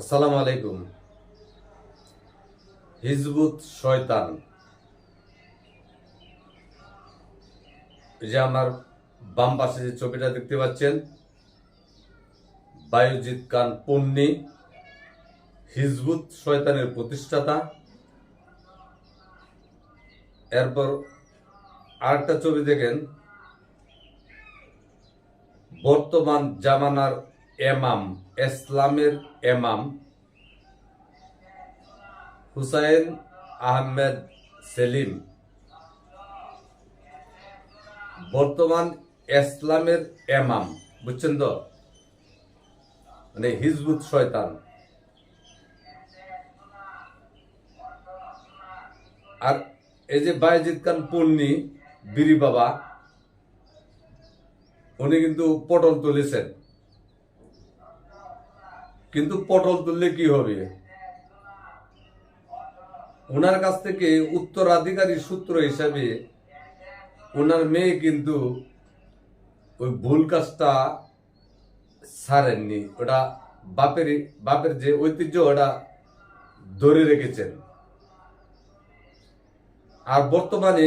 আসসালামু আলাইকুম। হিজবুত শয়তান। যে আমার বাম পাশে যে ছবিটা দেখতে পাচ্ছেন, বায়ুজিৎ খান পন্নী, হিজবুত শয়তানের প্রতিষ্ঠাতা। এরপর আরেকটা ছবি দেখেন, বর্তমান জামানার এমাম। ইসলামের এমাম হুসাইন আহমেদ সেলিম। বর্তমান ইসলামের এমাম বুঝছেন তো? মানে হিজবুত শয়তান। আর এই যে বায়জিৎ খান পন্নী বিরি বাবা, উনি কিন্তু পটল তুলেছেন। কিন্তু পটল তুললে কি হবে? ওনার কাছ থেকে উত্তরাধিকারী সূত্র হিসাবে ওনার মেয়ে কিন্তু ওই ভুল কাজটা সারেননি। ওটা বাপের বাপের যে ঐতিহ্য ওটা ধরে রেখেছেন। আর বর্তমানে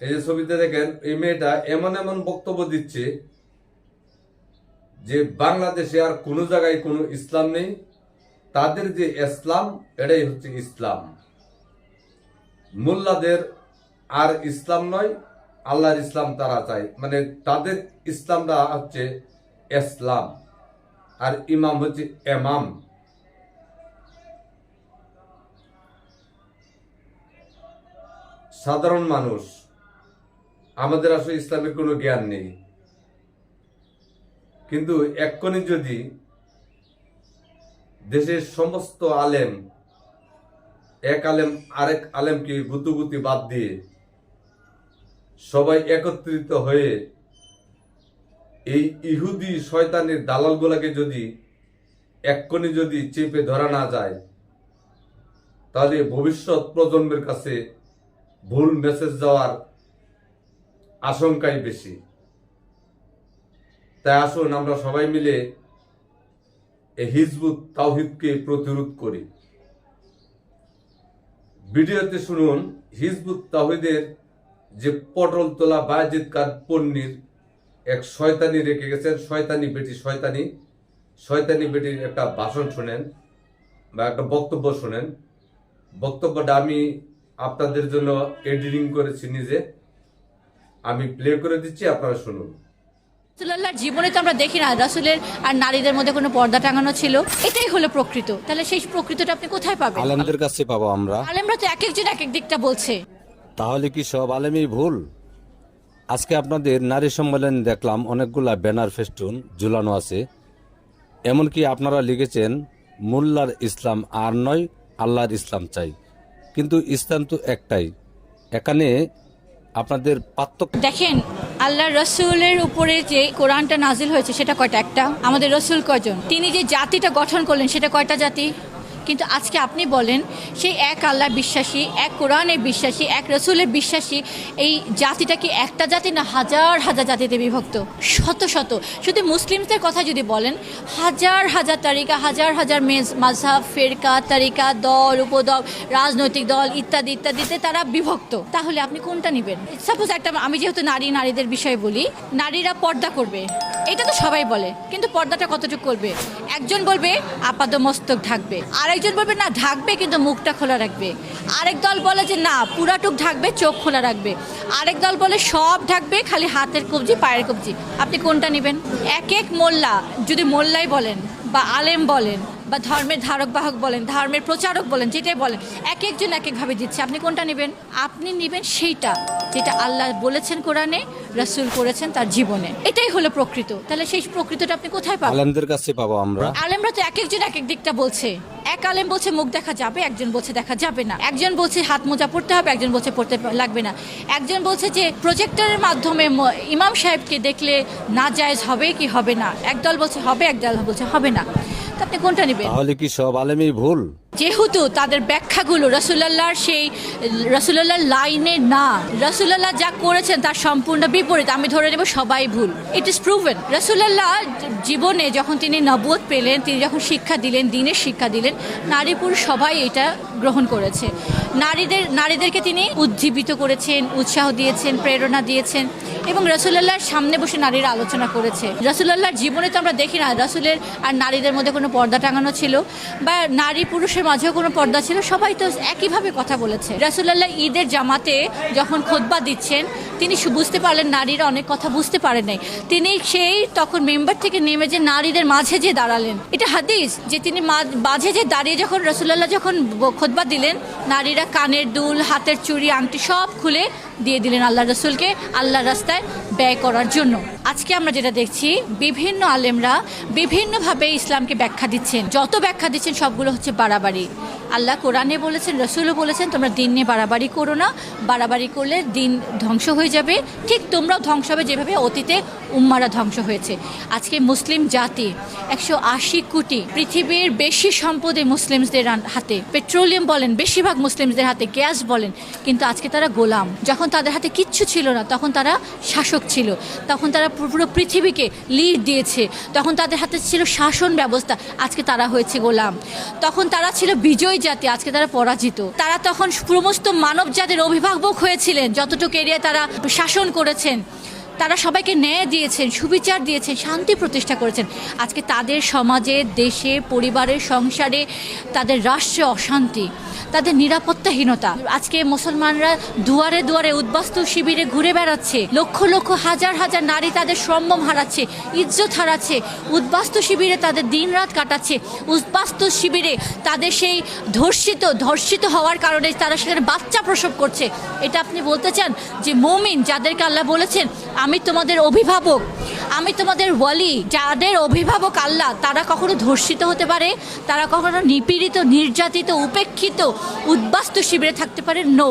এই যে ছবিতে দেখেন, এই মেয়েটা এমন এমন বক্তব্য দিচ্ছে যে বাংলাদেশে আর কোনো জায়গায় কোনো ইসলাম নেই, তাদের যে ইসলাম, এটাই হচ্ছে ইসলাম। মোল্লাদের আর ইসলাম নয়, আল্লাহর ইসলাম তারা চায়। মানে তাদের ইসলামটা হচ্ছে ইসলাম, আর ইমাম হচ্ছে এমাম সাধারণ মানুষ, আমাদের আসলে ইসলামের কোনো জ্ঞান নেই। কিন্তু এক্ষণে যদি দেশের সমস্ত আলেম, এক আলেম, আরেক আলেমকে গুতুগুতি বাদ দিয়ে সবাই একত্রিত হয়ে এই ইহুদি শয়তানের দালালগুলাকে যদি এক্ষণে যদি চেপে ধরা না যায়, তাহলে ভবিষ্যৎ প্রজন্মের কাছে ভুল মেসেজ যাওয়ার আশঙ্কাই বেশি। তাই আসুন আমরা সবাই মিলে এই হিজবুত তাওহিদকে প্রতিরোধ করি। ভিডিওতে শুনুন, হিজবুত তাওহিদের যে পটল তোলা বায়াজিদ কার পন্নির এক শয়তানি রেখে গেছেন, শয়তানি বেটি, শয়তানি শয়তানি বেটির একটা ভাষণ শুনেন বা একটা বক্তব্য শুনেন। বক্তব্যটা আমি আপনাদের জন্য এডিটিং করেছি নিজে। আমি প্লে করে দিচ্ছি, আপনারা শুনুন। রাসুল্লাহর জীবনে তো আমরা দেখি না রাসুলের আর নারীদের মধ্যে কোনো পর্দা টাঙানো ছিল। এটাই হলো প্রকৃত। তাহলে সেই প্রকৃতটা আপনি কোথায় পাবেন? আলেমদের কাছে পাবো আমরা। আলেমরা তো এক একজন এক এক দিকটা বলছে। তাহলে কি সব আলেমই ভুল? আজকে আপনাদের নারী সম্মেলন দেখলাম অনেকগুলা ব্যানার ফেস্টুন ঝুলানো আছে। এমনকি আপনারা লিখেছেন মোল্লার ইসলাম আর নয় আল্লাহর ইসলাম চাই। কিন্তু ইসলাম তো একটাই। এখানে আপনাদের পার্থক্য? দেখেন, আল্লাহ রসুলের উপরে যে কোরআনটা নাজিল হয়েছে, সেটা কয়টা? একটা। আমাদের রসুল কজন? তিনি যে জাতিটা গঠন করলেন, সেটা কয়টা জাতি? কিন্তু আজকে আপনি বলেন, সেই এক আল্লাহ বিশ্বাসী, এক কোরআনে বিশ্বাসী, এক রসুলের বিশ্বাসী, এই জাতিটা কি একটা জাতি না হাজার হাজার জাতিতে বিভক্ত? শত শত। শুধু মুসলিমদের কথা যদি বলেন, হাজার হাজার তারিকা, হাজার হাজার মেজ মাঝহাব ফেরকা, তারিকা, দল, উপদল, রাজনৈতিক দল ইত্যাদি, ইত্যাদিতে তারা বিভক্ত। তাহলে আপনি কোনটা নেবেন? সাপোজ একটা, আমি যেহেতু নারী, নারীদের বিষয়ে বলি, নারীরা পর্দা করবে। এটা তো সবাই বলে, কিন্তু পর্দাটা কতটুকু করবে? একজন বলবে আপাদ মস্তক ঢাকবে আরেকজন বলবে, না, ঢাকবে কিন্তু মুখটা খোলা রাখবে। আরেক দল বলে যে, না, পুরাটুক ঢাকবে, চোখ খোলা রাখবে। আরেক দল বলে, সব ঢাকবে, খালি হাতের কবজি, পায়ের কবজি। আপনি কোনটা নেবেন? এক এক মোল্লা, যদি মোল্লাই বলেন বা আলেম বলেন বা ধর্মের ধারক বাহক বলেন, ধর্মের প্রচারক বলেন, যেটাই বলেন, এক একজন এক একভাবে দিচ্ছে। আপনি কোনটা নেবেন? আপনি নেবেন সেইটা, যেটা আল্লাহ বলেছেন কোরআনে রাসূল করেছেন তার জীবনে। এটাই হলো প্রকৃত। তাহলে সেই প্রকৃতটা আপনি কোথায় পাবেন আলেমদের কাছে পাবো আমরা। আলেমরা তো এক একজন এক এক দিকটা বলছে। এক আলেম বলছে মুখ দেখা যাবে একজন বলছে দেখা যাবে না। একজন বলছে হাত মোজা পড়তে হবে একজন বলছে পড়তে লাগবে না। একজন বলছে যে প্রজেক্টরের মাধ্যমে ইমাম সাহেবকে দেখলে না জায়েজ হবে কি হবে না? একদল বলছে হবে একদল বলছে হবে না। তো আপনি কোনটা নেবেন? তাহলে কি সব আলেমই ভুল? যেহেতু তাদের ব্যাখ্যাগুলো রসুলাল্লাহর সেই, রসুলাল্লাহর লাইনে না, রসুলাল্লাহ যা করেছেন তার সম্পূর্ণ বিপরীত, আমি ধরে নেব সবাই ভুল। ইট ইজ প্রুভেন রসুলাল্লাহ জীবনে যখন তিনি নবুয়ত পেলেন, তিনি যখন শিক্ষা দিলেন, দিনের শিক্ষা দিলেন, নারী পুরুষ সবাই এটা গ্রহণ করেছে। নারীদের, নারীদেরকে তিনি উজ্জীবিত করেছেন, উৎসাহ দিয়েছেন, প্রেরণা দিয়েছেন এবং রসুল্লাহর সামনে বসে নারীরা আলোচনা করেছে। রসুল্লাহর জীবনে তো আমরা দেখি না, রসুলের আর নারীদের মধ্যে কোনো পর্দা টাঙানো ছিল বা নারী পুরুষের মাঝেও কোনো পর্দা ছিল? সবাই তো একইভাবে কথা বলেছে। রসুল্লাহ ঈদের জামাতে যখন খোদবা দিচ্ছেন, তিনি বুঝতে পারলেন নারীরা অনেক কথা বুঝতে পারেন নাই। তিনি সেই তখন মেম্বার থেকে নেমে যে নারীদের মাঝে যে দাঁড়ালেন। এটা হাদিস যে তিনি মাঝে যে দাঁড়িয়ে যখন রসুল্লাহ যখন খোদবা দিলেন, নারীরা কানের দুল, হাতের চুড়ি, আংটি সব খুলে দিয়ে দিলেন আল্লাহ রসুলকে আল্লাহ রাস্তায় ব্যয় করার জন্য। আজকে আমরা যেটা দেখছি, বিভিন্ন আলেমরা বিভিন্নভাবে ইসলামকে ব্যাখ্যা দিচ্ছেন। যত ব্যাখ্যা দিচ্ছেন, সবগুলো হচ্ছে বাড়াবাড়ি। আল্লাহ কোরআনে বলেছেন, রসুলও বলেছেন, তোমরা দিন নিয়ে বাড়াবাড়ি করো না। বাড়াবাড়ি করলে দিন ধ্বংস হয়ে যাবে। ঠিক তোমরাও ধ্বংস হবে যেভাবে অতীতে উম্মারা ধ্বংস হয়েছে। আজকে মুসলিম জাতি একশো আশি কোটি পৃথিবীর বেশি সম্পদে মুসলিমসদের হাতে। পেট্রোলিয়াম বলেন, বেশিরভাগ মুসলিমসদের হাতে গ্যাস বলেন, কিন্তু আজকে তারা গোলাম। যখন তাদের হাতে কিচ্ছু ছিল না, তখন তারা শাসক ছিল। তখন তারা পুরো পৃথিবীকে লিড দিয়েছে। তখন তাদের হাতে ছিল শাসন ব্যবস্থা। আজকে তারা হয়েছে গোলাম। তখন তারা ছিল বিজয় জাতি, আজকে তারা পরাজিত। তারা তখন সমস্ত মানব জাতির অভিভাবক হয়েছিলেন, যতটুকু এরিয়ায় তারা শাসন করেছেন। তারা সবাইকে ন্যায় দিয়েছেন, সুবিচার দিয়েছেন, শান্তি প্রতিষ্ঠা করেছেন। আজকে তাদের সমাজে, দেশে পরিবারের সংসারে তাদের রাষ্ট্রে অশান্তি, তাদের নিরাপত্তাহীনতা। আজকে মুসলমানরা দুয়ারে দুয়ারে উদ্বাস্তু শিবিরে ঘুরে বেড়াচ্ছে, লক্ষ লক্ষ হাজার হাজার নারী তাদের সম্ভ্রম হারাচ্ছে, ইজ্জত হারাচ্ছে, উদ্বাস্তু শিবিরে তাদের দিনরাত কাটাচ্ছে। উদ্বাস্তু শিবিরে তাদের সেই ধর্ষিত ধর্ষিত হওয়ার কারণে তারা সেখানে বাচ্চা প্রসব করছে। এটা আপনি বলতে চান যে মমিন, যাদেরকে আল্লাহ বলেছেন আমি তোমাদের অভিভাবক, আমি তোমাদের ওয়ালি, যাদের অভিভাবক আল্লাহ, তারা কখনো ধর্ষিত হতে পারে, তারা কখনো নিপীড়িত, নির্যাতিত, উপেক্ষিত, উদ্বাস্তু শিবিরে থাকতে পারে নো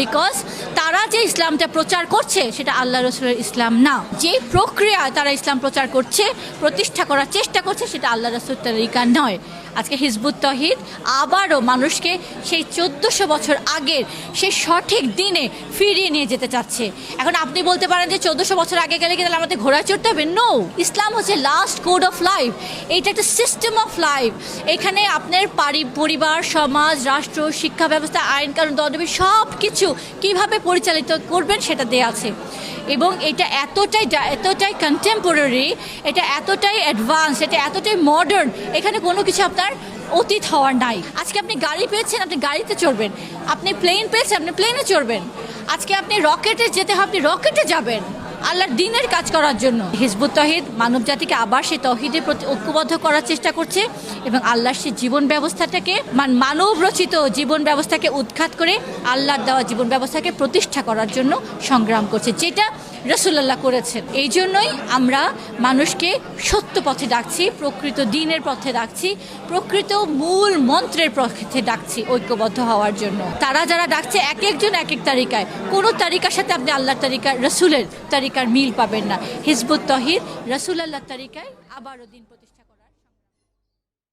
বিকজ তারা যে ইসলামটা প্রচার করছে, সেটা আল্লাহ রসুলের ইসলাম না। যে প্রক্রিয়ায় তারা ইসলাম প্রচার করছে, প্রতিষ্ঠা করার চেষ্টা করছে, সেটা আল্লাহ রসুল তরিকা নয়। আজকে হিজবুত তহিদ আবারও মানুষকে সেই চোদ্দোশো বছর আগের সেই সঠিক দিনে ফিরিয়ে নিয়ে যেতে চাচ্ছে। এখন আপনি বলতে পারেন যে চোদ্দশো বছর আগে গেলে কি তাহলে আমাদের ঘোড়ায় চড়তে হবে? নো ইসলাম হচ্ছে লাস্ট কোড অফ লাইফ এইটা একটা সিস্টেম অফ লাইফ এখানে আপনার পারি, পরিবার, সমাজ, রাষ্ট্র, শিক্ষা ব্যবস্থা আইন কানুন দণ্ডবি সব কিছু কীভাবে পরিচালিত করবেন সেটা দেয়া আছে। এবং এটা এতটাই এতটাই কন্টেম্পোরারি এটা এতটাই অ্যাডভান্স এটা এতটাই মডার্ন এখানে কোনো কিছু আপনার অতীত হওয়ার নাই। আজকে আপনি গাড়ি পেয়েছেন, আপনি গাড়িতে চড়বেন। আপনি প্লেন পেয়েছেন, আপনি প্লেনে চড়বেন। আজকে আপনি রকেটে যেতে হবে, আপনি রকেটে যাবেন। আল্লাহর দিনের কাজ করার জন্য। হিজবুত তহিদ মানব জাতিকে আবার সেই তহিদের প্রতি ঐক্যবদ্ধ করার চেষ্টা করছে এবং আল্লাহর সেই জীবন ব্যবস্থাটাকে মান মানব রচিত জীবন ব্যবস্থাকে উৎখাত করে আল্লাহর দেওয়া জীবন ব্যবস্থাকে প্রতিষ্ঠা করার জন্য সংগ্রাম করছে। যেটা রসুল্লাহ করেছেন। এই জন্যই আমরা মানুষকে সত্য পথে ডাকছি, প্রকৃত দিনের পথে ডাকছি, প্রকৃত মূল মন্ত্রের পথে ডাকছি ঐক্যবদ্ধ হওয়ার জন্য। তারা যারা ডাকছে, এক একজন এক এক তালিকায় কোনো তালিকার সাথে আপনি আল্লাহর তালিকা রসুলের তালিকার মিল পাবেন না। হিজবুত তহিদ রসুল আল্লাহ তালিকায় আবারও দিন প্রতিষ্ঠা